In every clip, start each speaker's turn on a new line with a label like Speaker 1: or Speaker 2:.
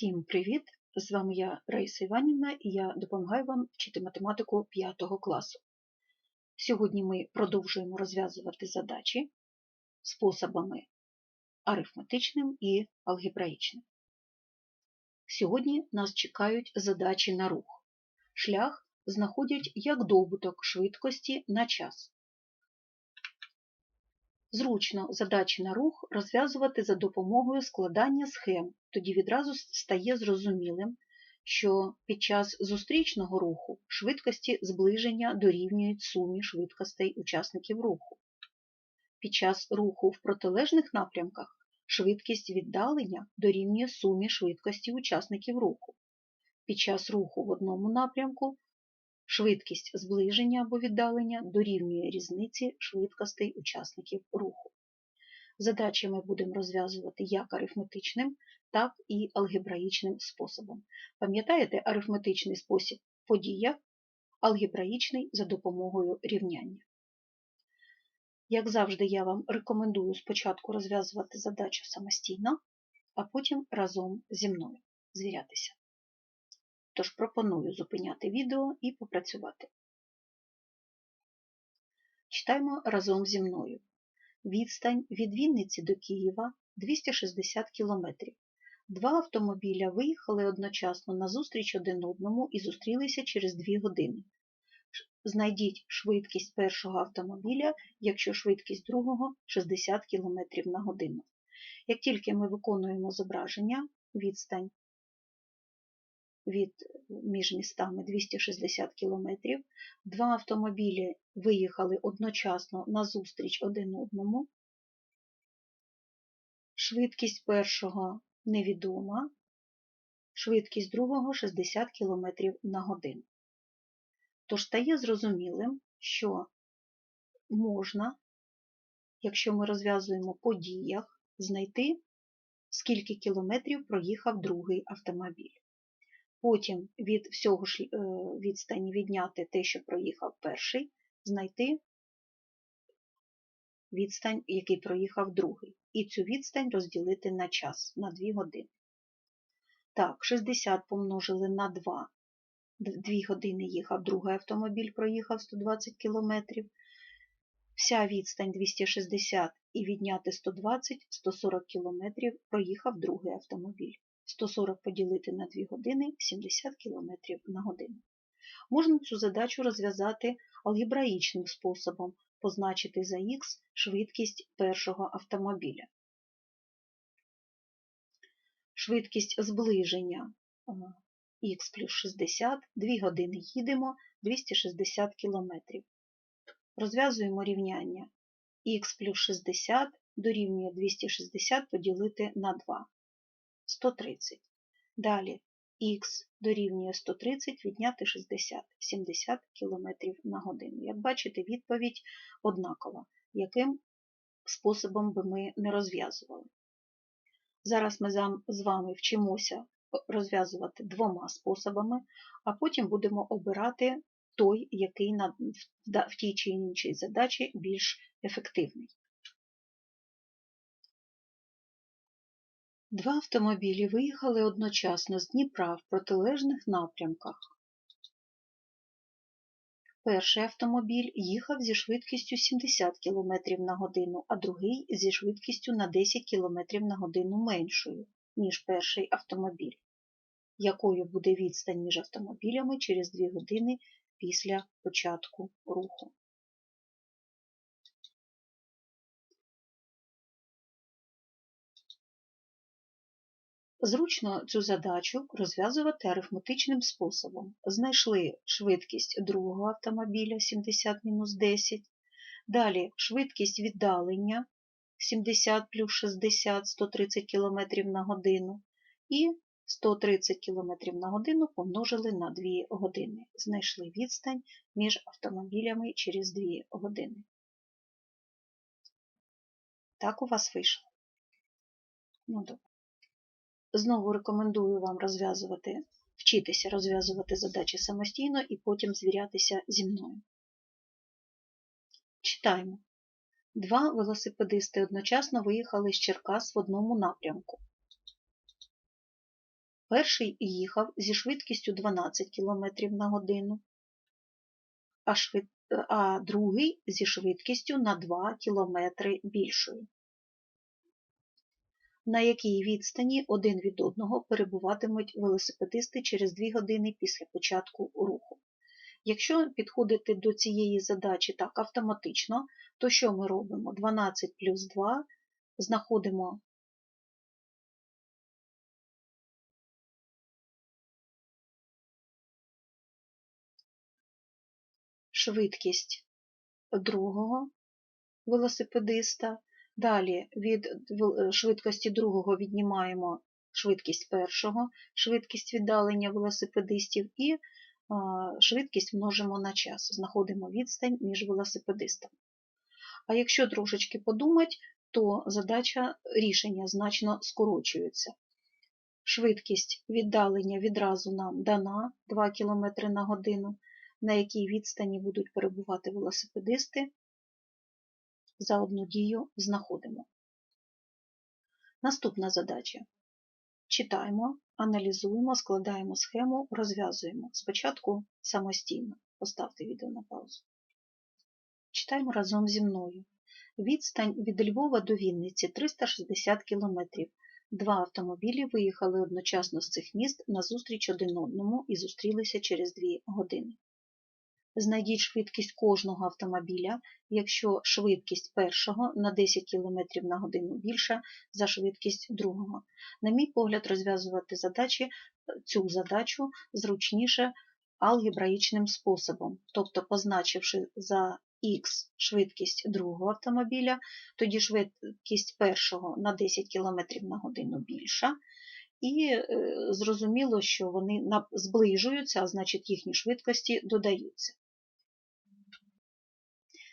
Speaker 1: Всім привіт! З вами я Раїса Іванівна і я допомагаю вам вчити математику 5 класу. Сьогодні ми продовжуємо розв'язувати задачі способами арифметичним і алгебраїчним. Сьогодні нас чекають задачі на рух. Шлях знаходять як добуток швидкості на час. Зручно задачі на рух розв'язувати за допомогою складання схем, тоді відразу стає зрозумілим, що під час зустрічного руху швидкості зближення дорівнюють сумі швидкостей учасників руху. Під час руху в протилежних напрямках швидкість віддалення дорівнює сумі швидкості учасників руху. Під час руху в одному напрямку Швидкість зближення або віддалення дорівнює різниці швидкостей учасників руху. Задачі ми будемо розв'язувати як арифметичним, так і алгебраїчним способом. Пам'ятаєте арифметичний спосіб подія, алгебраїчний за допомогою рівняння. Як завжди, я вам рекомендую спочатку розв'язувати задачу самостійно, а потім разом зі мною звірятися. Тож пропоную зупиняти відео і попрацювати. Читаємо разом зі мною. Відстань від Вінниці до Києва 260 км. Два автомобіля виїхали одночасно на зустріч один одному і зустрілися через 2 години. Знайдіть швидкість першого автомобіля, якщо швидкість другого 60 км на годину. Як тільки ми виконуємо зображення, відстань від між містами 260 км. Два автомобілі виїхали одночасно на зустріч один одному. Швидкість першого невідома, швидкість другого 60 км на годину. Тож стає зрозумілим, що можна, якщо ми розв'язуємо по діях, знайти, скільки кілометрів проїхав другий автомобіль. Потім від всього ж е, відстані відняти те, що проїхав перший, знайти відстань, який проїхав другий. І цю відстань розділити на час, на 2 години. Так, 60 помножили на 2. 2 години їхав другий автомобіль, проїхав 120 км. Вся відстань 260 і відняти 120, 140 км проїхав другий автомобіль. 140 поділити на 2 години 70 км на годину. Можна цю задачу розв'язати алгебраїчним способом, позначити за х швидкість першого автомобіля. Швидкість зближення х плюс 60, 2 години їдемо 260 км. Розв'язуємо рівняння х плюс 60 дорівнює 260 поділити на 2. 130. Далі х дорівнює 130 відняти 60 70 км на годину. Як бачите, відповідь однакова, яким способом би ми не розв'язували. Зараз ми з вами вчимося розв'язувати двома способами, а потім будемо обирати той, який в тій чи іншій задачі більш ефективний. Два автомобілі виїхали одночасно з Дніпра в протилежних напрямках. Перший автомобіль їхав зі швидкістю 70 км на годину, а другий зі швидкістю на 10 км на годину меншою, ніж перший автомобіль. Якою буде відстань між автомобілями через 2 години після початку руху? Зручно цю задачу розв'язувати арифметичним способом. Знайшли швидкість другого автомобіля 70-10, далі швидкість віддалення 70 плюс 60 130 км на годину і 130 км на годину помножили на 2 години. Знайшли відстань між автомобілями через 2 години. Так у вас вийшло. Ну, добре. Знову рекомендую вам розв'язувати, вчитися розв'язувати задачі самостійно і потім звірятися зі мною. Читаємо. Два велосипедисти одночасно виїхали з Черкас в одному напрямку. Перший їхав зі швидкістю 12 км на годину, а, швид... а другий зі швидкістю на 2 км більшою. На якій відстані один від одного перебуватимуть велосипедисти через 2 години після початку руху. Якщо підходити до цієї задачі так автоматично, то що ми робимо? 12 плюс 2 знаходимо швидкість другого велосипедиста. Далі від швидкості другого віднімаємо швидкість першого, швидкість віддалення велосипедистів і швидкість множимо на час, знаходимо відстань між велосипедистами. А якщо трошечки подумати, то задача рішення значно скорочується. Швидкість віддалення відразу нам дана 2 км на годину, на якій відстані будуть перебувати велосипедисти, за одну дію знаходимо. Наступна задача. Читаємо, аналізуємо, складаємо схему, розв'язуємо. Спочатку самостійно. Поставте відео на паузу. Читаємо разом зі мною. Відстань від Львова до Вінниці 360 км. Два автомобілі виїхали одночасно з цих міст на зустріч один одному і зустрілися через 2 години. Знайдіть швидкість кожного автомобіля, якщо швидкість першого на 10 км на годину більша за швидкість другого. На мій погляд, розв'язувати задачі, цю задачу зручніше алгебраїчним способом, тобто позначивши за х швидкість другого автомобіля, тоді швидкість першого на 10 км на годину більша. І е, зрозуміло, що вони зближуються, а значить їхні швидкості додаються.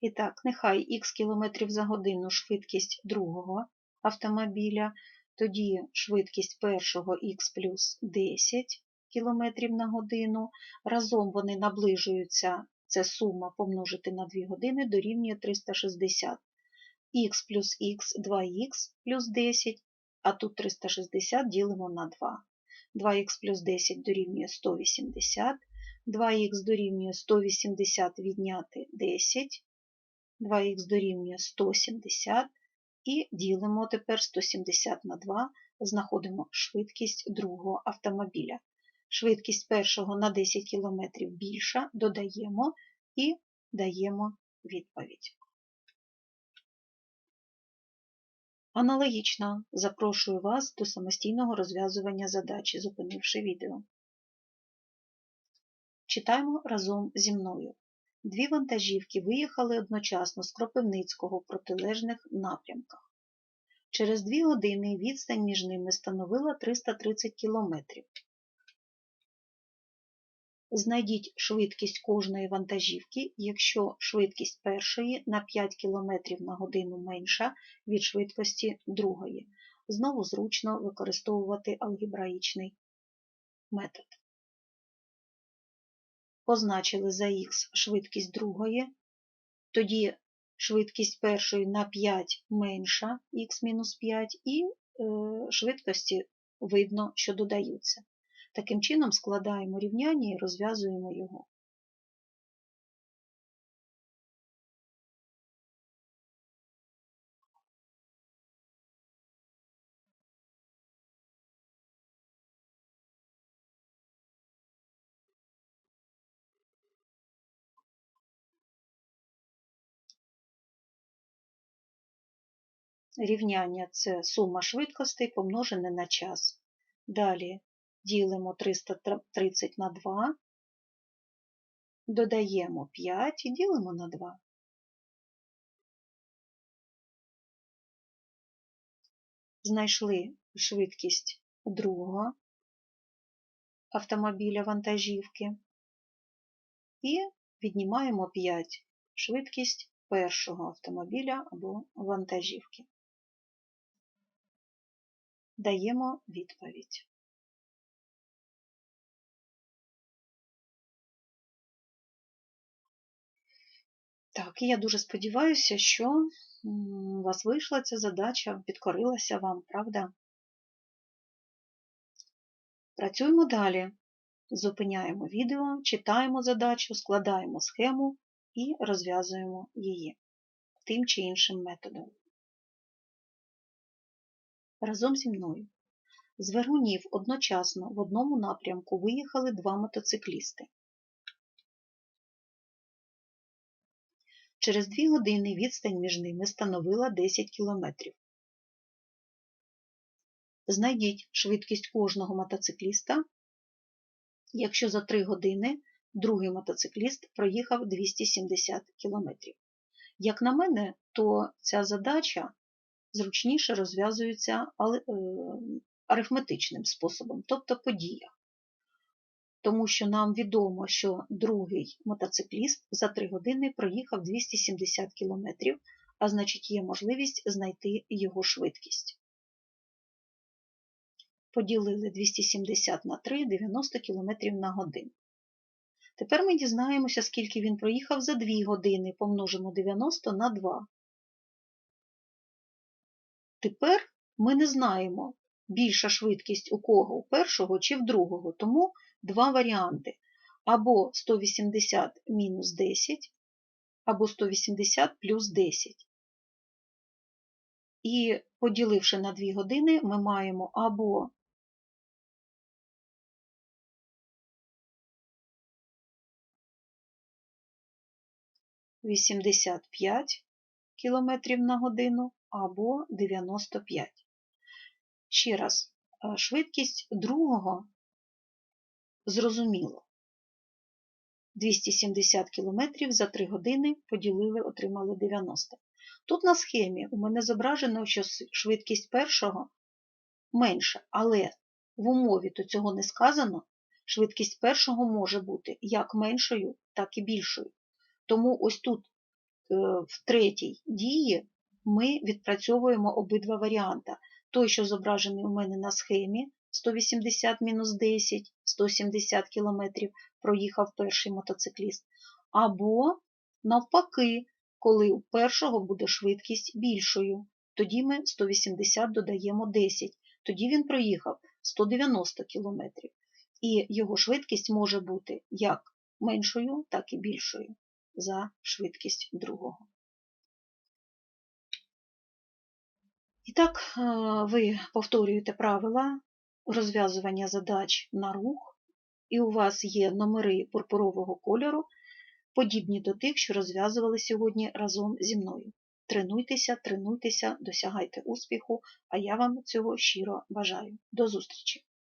Speaker 1: І так, нехай х км за годину швидкість другого автомобіля, тоді швидкість першого х плюс 10 км на годину. Разом вони наближуються, це сума помножити на 2 години дорівнює 360. х плюс х 2х плюс 10, а тут 360 ділимо на 2. 2х плюс 10 дорівнює 180, 2х дорівнює 180 відняти 10. 2х дорівнює 170 і ділимо тепер 170 на 2, знаходимо швидкість другого автомобіля. Швидкість першого на 10 км більша, додаємо і даємо відповідь. Аналогічно запрошую вас до самостійного розв'язування задачі, зупинивши відео. Читаємо разом зі мною. Дві вантажівки виїхали одночасно з Кропивницького в протилежних напрямках. Через дві години відстань між ними становила 330 кілометрів. Знайдіть швидкість кожної вантажівки, якщо швидкість першої на 5 км на годину менша від швидкості другої. Знову зручно використовувати алгебраїчний метод позначили за х швидкість другої, тоді швидкість першої на 5 менша х-5, і е, швидкості видно, що додаються. Таким чином складаємо рівняння і розв'язуємо його. Рівняння це сума швидкостей помножене на час. Далі ділимо 330 на 2, додаємо 5 і ділимо на 2. Знайшли швидкість другого автомобіля вантажівки і віднімаємо 5 швидкість першого автомобіля або вантажівки даємо відповідь. Так, і я дуже сподіваюся, що у вас вийшла ця задача, підкорилася вам, правда? Працюємо далі. Зупиняємо відео, читаємо задачу, складаємо схему і розв'язуємо її тим чи іншим методом. Разом зі мною. З Вергунів одночасно в одному напрямку виїхали два мотоциклісти. Через дві години відстань між ними становила 10 кілометрів. Знайдіть швидкість кожного мотоцикліста, якщо за 3 години другий мотоцикліст проїхав 270 км. Як на мене, то ця задача зручніше розв'язується арифметичним способом, тобто по діях. Тому що нам відомо, що другий мотоцикліст за 3 години проїхав 270 км, а значить є можливість знайти його швидкість. Поділили 270 на 3 90 км на годину. Тепер ми дізнаємося, скільки він проїхав за 2 години, помножимо 90 на 2. Тепер ми не знаємо, більша швидкість у кого, у першого чи в другого, тому два варіанти. Або 180 мінус 10, або 180 плюс 10. І поділивши на 2 години, ми маємо або 85 км на годину або 95. Ще раз, е, швидкість другого зрозуміло. 270 км за 3 години поділили, отримали 90. Тут на схемі у мене зображено, що швидкість першого менша, але в умові то цього не сказано, швидкість першого може бути як меншою, так і більшою. Тому ось тут, е, в третій дії, ми відпрацьовуємо обидва варіанти. Той, що зображений у мене на схемі 180 мінус 10, 170 км проїхав перший мотоцикліст. Або, навпаки, коли у першого буде швидкість більшою. Тоді ми 180 додаємо 10, тоді він проїхав 190 км. І його швидкість може бути як меншою, так і більшою за швидкість другого. І так, е, ви повторюєте правила розв'язування задач на рух, і у вас є номери пурпурового кольору, подібні до тих, що розв'язували сьогодні разом зі мною. Тренуйтеся, тренуйтеся, досягайте успіху, а я вам цього щиро бажаю. До зустрічі!